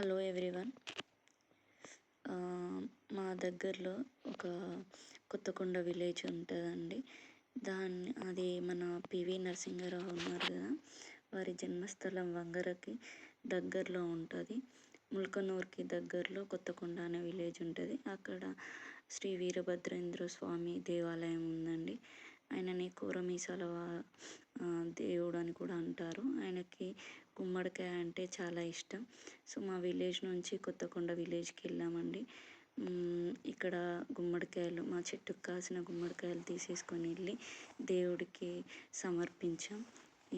Hello everyone. మా దగ్గరలో ఒక కొత్తకొండ విలేజ్ ఉంటుందండి. దాన్ని అది మన పివి నరసింహారావు ఉన్నారు కదా వారి జన్మస్థలం వంగరకి దగ్గరలో ఉంటుంది. ముల్కనూర్కి దగ్గరలో కొత్తకొండ అనే విలేజ్ ఉంటుంది. అక్కడ శ్రీ వీరభద్రేంద్ర స్వామి దేవాలయం ఉందండి. ఆయనని కూరమీసాల దేవుడు అని కూడా అంటారు. ఆయనకి గుమ్మడికాయ అంటే చాలా ఇష్టం. సో మా విలేజ్ నుంచి కొత్తకొండ విలేజ్కి వెళ్ళామండి. ఇక్కడ గుమ్మడికాయలు మా చెట్టుకు కాసిన గుమ్మడికాయలు తీసేసుకొని వెళ్ళి దేవుడికి సమర్పించాం.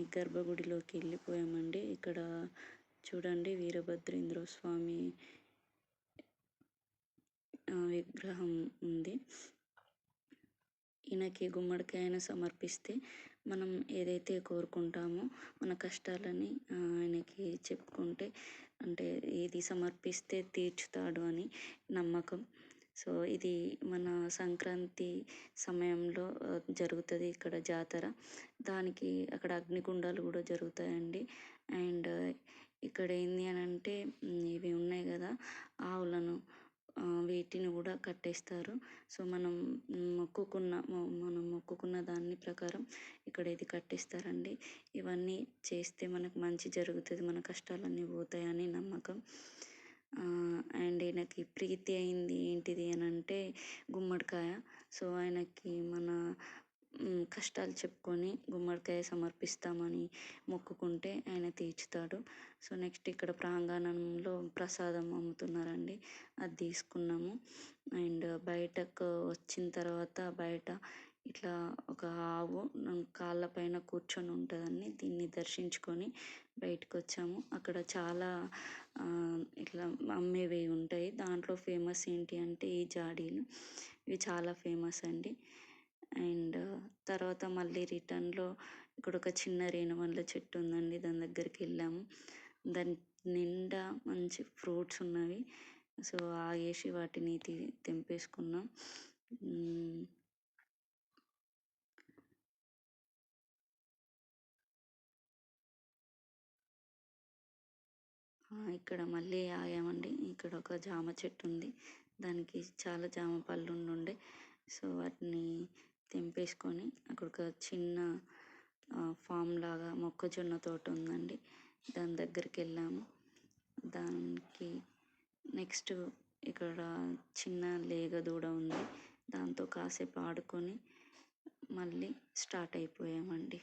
ఈ గర్భగుడిలోకి వెళ్ళిపోయామండి. ఇక్కడ చూడండి వీరభద్రేంద్ర స్వామి విగ్రహం ఉంది. ఈయనకి గుమ్మడికాయను సమర్పిస్తే మనం ఏదైతే కోరుకుంటామో మన కష్టాలని ఆయనకి చెప్పుకుంటే అంటే ఏది సమర్పిస్తే తీర్చుతాడు అని నమ్మకం. సో ఇది మన సంక్రాంతి సమయంలో జరుగుతుంది ఇక్కడ జాతర. దానికి అక్కడ అగ్నిగుండాలు కూడా జరుగుతాయండి. అండ్ ఇక్కడ ఏంది అని అంటే ఇవి ఉన్నాయి కదా ఆవులను. వీటిని కూడా కట్టేస్తారు. సో మనం మొక్కుకున్న మనం మొక్కుకున్న దాన్ని ప్రకారం ఇక్కడ ఇది కట్టిస్తారండి. ఇవన్నీ చేస్తే మనకు మంచి జరుగుతుంది మన కష్టాలన్నీ పోతాయని నమ్మకం. అండ్ ఈయనకి ప్రీతి అయింది ఏంటిది అని అంటే గుమ్మడికాయ. సో ఆయనకి మన కష్టాలు చెప్పుకొని గుమ్మడికాయ సమర్పిస్తామని మొక్కుకుంటే ఆయన తీర్చుతాడు. సో నెక్స్ట్ ఇక్కడ ప్రాంగణంలో ప్రసాదం అమ్ముతున్నారండి. అది తీసుకున్నాము. అండ్ బయటకు వచ్చిన తర్వాత బయట ఇట్లా ఒక ఆవు కాళ్ళ పైన కూర్చొని ఉంటుందండి. దీన్ని దర్శించుకొని బయటకు వచ్చాము. అక్కడ చాలా ఇట్లా అమ్మేవి ఉంటాయి. దాంట్లో ఫేమస్ ఏంటి అంటే ఈ జాడీలు. ఇవి చాలా ఫేమస్ అండి. అండ్ తర్వాత మళ్ళీ రిటర్న్లో ఇక్కడ ఒక చిన్న రేణువన్ల చెట్టు ఉందండి. దాని దగ్గరికి వెళ్ళాము. దాని నిండా మంచి ఫ్రూట్స్ ఉన్నవి. సో ఆగేసి వాటిని తెంపేసుకున్నాం. ఇక్కడ మళ్ళీ ఆగామండి. ఇక్కడ ఒక జామ చెట్టు ఉంది. దానికి చాలా జామ పళ్ళు ఉండే సో వాటిని తెంపేసుకొని అక్కడ ఒక చిన్న ఫామ్ లాగా మొక్కజొన్న తోట ఉందండి దాని దగ్గరికి వెళ్ళాము దానికి నెక్స్ట్ ఇక్కడ చిన్న లేగ దూడ ఉంది. దాంతో కాసేపు ఆడుకొని మళ్ళీ స్టార్ట్ అయిపోయామండి.